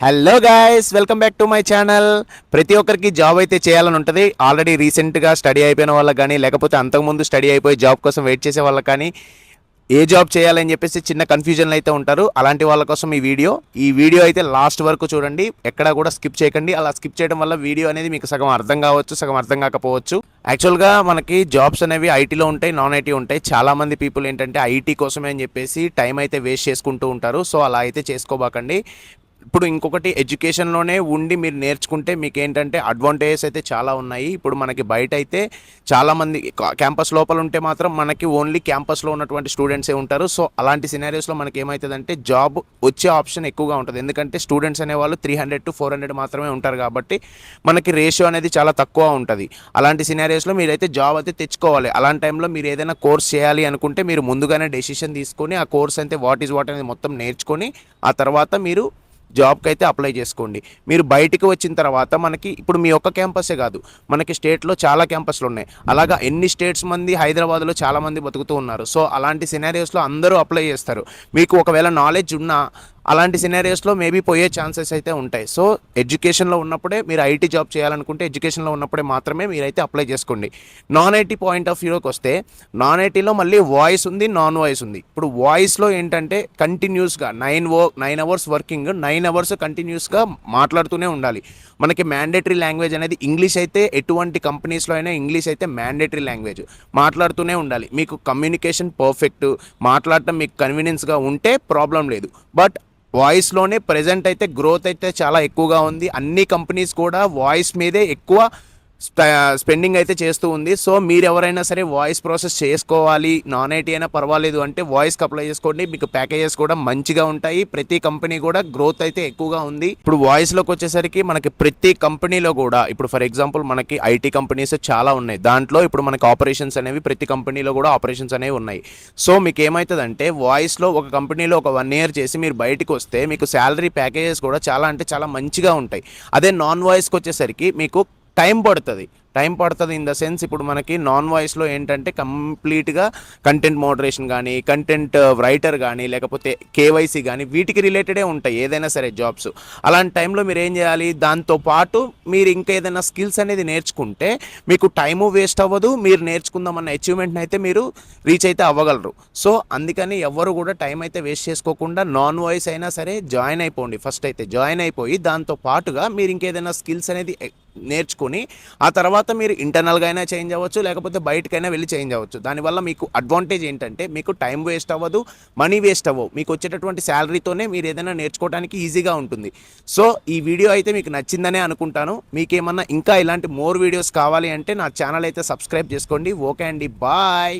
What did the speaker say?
Hello guys welcome back to my channel ప్రతి ఒక్కరికి job అయితే చేయాలని ఉంటుంది. ఆల్రెడీ రీసెంట్గా స్టడీ అయిపోయిన వాళ్ళకి కానీ లేకపోతే అంతకుముందు స్టడీ అయిపోయి జాబ్ కోసం వెయిట్ చేసే వాళ్ళకి కానీ ఏ జాబ్ చేయాలని చెప్పేసి చిన్న కన్ఫ్యూజన్లు అయితే ఉంటారు. అలాంటి వాళ్ళ కోసం ఈ వీడియో ఈ వీడియో అయితే లాస్ట్ వరకు చూడండి. ఎక్కడా కూడా స్కిప్ చేయకండి. అలా స్కిప్ చేయడం వల్ల వీడియో అనేది మీకు సగం అర్థం కావచ్చు సగం అర్థం కాకపోవచ్చు. యాక్చువల్గా మనకి జాబ్స్ అనేవి ఐటీలో ఉంటాయి నాన్ ఐటీ ఉంటాయి. చాలా మంది పీపుల్ ఏంటంటే ఐటీ కోసమే అని చెప్పేసి టైం అయితే వేస్ట్ చేసుకుంటూ ఉంటారు. సో అలా అయితే చేసుకోబాకండి. ఇప్పుడు ఇంకొకటి ఎడ్యుకేషన్లోనే ఉండి మీరు నేర్చుకుంటే మీకు ఏంటంటే అడ్వాంటేజెస్ అయితే చాలా ఉన్నాయి. ఇప్పుడు మనకి బయట అయితే చాలామంది క్యాంపస్ లోపల ఉంటే మాత్రం మనకి ఓన్లీ క్యాంపస్లో ఉన్నటువంటి స్టూడెంట్సే ఉంటారు. సో అలాంటి సినారియోస్లో మనకి ఏమవుతుందంటే జాబ్ వచ్చే ఆప్షన్ ఎక్కువగా ఉంటుంది. ఎందుకంటే స్టూడెంట్స్ అనేవాళ్ళు three hundred to four hundred మాత్రమే ఉంటారు కాబట్టి మనకి రేషియో అనేది చాలా తక్కువ ఉంటుంది. అలాంటి సినారియోస్లో మీరైతే జాబ్ అయితే తెచ్చుకోవాలి. అలాంటి టైంలో మీరు ఏదైనా కోర్స్ చేయాలి అనుకుంటే మీరు ముందుగానే డెసిషన్ తీసుకొని ఆ కోర్స్ అయితే వాట్ ఈజ్ వాట్ అనేది మొత్తం నేర్చుకొని ఆ తర్వాత మీరు జాబ్కి అయితే అప్లై చేసుకోండి. మీరు బయటికి వచ్చిన తర్వాత మనకి ఇప్పుడు మీ ఒక్క క్యాంపసే కాదు మనకి స్టేట్లో చాలా క్యాంపస్లు ఉన్నాయి. అలాగా ఎన్ని స్టేట్స్ మంది హైదరాబాద్లో చాలామంది బతుకుతూ ఉన్నారు. సో అలాంటి సినారియోస్లో అందరూ అప్లై చేస్తారు. మీకు ఒకవేళ నాలెడ్జ్ ఉన్నా అలాంటి సినారియోస్లో మేబీ పోయే ఛాన్సెస్ అయితే ఉంటాయి. సో ఎడ్యుకేషన్లో ఉన్నప్పుడే మీరు ఐటీ జాబ్ చేయాలనుకుంటే ఎడ్యుకేషన్లో ఉన్నప్పుడే మాత్రమే మీరైతే అప్లై చేసుకోండి. నాన్ ఐటీ పాయింట్ ఆఫ్ వ్యూలోకి వస్తే నాన్ ఐటీలో మళ్ళీ వాయిస్ ఉంది నాన్ వాయిస్ ఉంది. ఇప్పుడు వాయిస్లో ఏంటంటే కంటిన్యూస్గా nine o nine hours working nine hours కంటిన్యూస్గా మాట్లాడుతూనే ఉండాలి. మనకి మ్యాండేటరీ లాంగ్వేజ్ అనేది ఇంగ్లీష్ అయితే ఎటువంటి కంపెనీస్లో అయినా ఇంగ్లీష్ అయితే మ్యాండేటరీ లాంగ్వేజ్ మాట్లాడుతూనే ఉండాలి. మీకు కమ్యూనికేషన్ పర్ఫెక్ట్ మాట్లాడటం మీకు కన్వీనియన్స్గా ఉంటే ప్రాబ్లం లేదు. బట్ వాయిస్లోనే ప్రజెంట్ అయితే గ్రోత్ అయితే చాలా ఎక్కువగా ఉంది. అన్ని కంపెనీస్ కూడా వాయిస్ మీదే ఎక్కువ స్పెండింగ్ అయితే చేస్తూ ఉంది. సో మీరు ఎవరైనా సరే వాయిస్ ప్రాసెస్ చేసుకోవాలి. నాన్ ఐటీ అయినా పర్వాలేదు అంటే వాయిస్కి అప్లై చేసుకోండి. మీకు ప్యాకేజెస్ కూడా మంచిగా ఉంటాయి. ప్రతి కంపెనీ కూడా గ్రోత్ అయితే ఎక్కువగా ఉంది. ఇప్పుడు వాయిస్లోకి వచ్చేసరికి మనకి ప్రతి కంపెనీలో కూడా ఇప్పుడు ఫర్ ఎగ్జాంపుల్ మనకి ఐటీ కంపెనీస్ చాలా ఉన్నాయి. దాంట్లో ఇప్పుడు మనకి ఆపరేషన్స్ అనేవి ప్రతి కంపెనీలో కూడా ఆపరేషన్స్ అనేవి ఉన్నాయి. సో మీకు ఏమవుతుందంటే వాయిస్లో ఒక కంపెనీలో ఒక వన్ ఇయర్ చేసి మీరు బయటకు వస్తే మీకు శాలరీ ప్యాకేజెస్ కూడా చాలా అంటే చాలా మంచిగా ఉంటాయి. అదే నాన్ వాయిస్కి వచ్చేసరికి మీకు టైం పడుతుంది. టైం పడుతుంది ఇన్ ద సెన్స్ ఇప్పుడు మనకి నాన్ వాయిస్లో ఏంటంటే కంప్లీట్గా కంటెంట్ మోడరేషన్ కానీ కంటెంట్ uh, రైటర్ కానీ లేకపోతే కేవైసీ కానీ వీటికి రిలేటెడే ఉంటాయి ఏదైనా సరే జాబ్స్. అలాంటి టైంలో మీరు ఏం చేయాలి? దాంతో పాటు మీరు ఇంకా ఏదైనా స్కిల్స్ అనేది నేర్చుకుంటే మీకు టైము వేస్ట్ అవ్వదు మీరు నేర్చుకుందామన్న అచీవ్మెంట్ని అయితే మీరు రీచ్ అయితే అవ్వగలరు. సో అందుకని ఎవరు కూడా టైం అయితే వేస్ట్ చేసుకోకుండా నాన్ వాయిస్ అయినా సరే జాయిన్ అయిపోండి. ఫస్ట్ అయితే జాయిన్ అయిపోయి దాంతో పాటుగా మీరు ఇంకేదైనా స్కిల్స్ అనేది eh, నేర్చుకొని ఆ తర్వాత తర్వాత మీరు ఇంటర్నల్గా అయినా చేంజ్ అవ్వచ్చు లేకపోతే బయటకైనా వెళ్ళి చేంజ్ అవ్వచ్చు. దానివల్ల మీకు అడ్వాంటేజ్ ఏంటంటే మీకు టైం వేస్ట్ అవ్వదు మనీ వేస్ట్ అవ్వవు. మీకు వచ్చేటటువంటి శాలరీతోనే మీరు ఏదైనా నేర్చుకోవడానికి ఈజీగా ఉంటుంది. సో ఈ వీడియో అయితే మీకు నచ్చిందనే అనుకుంటాను. మీకేమన్నా ఇంకా ఇలాంటి మోర్ వీడియోస్ కావాలి అంటే నా ఛానల్ అయితే సబ్స్క్రైబ్ చేసుకోండి. ఓకే అండి బాయ్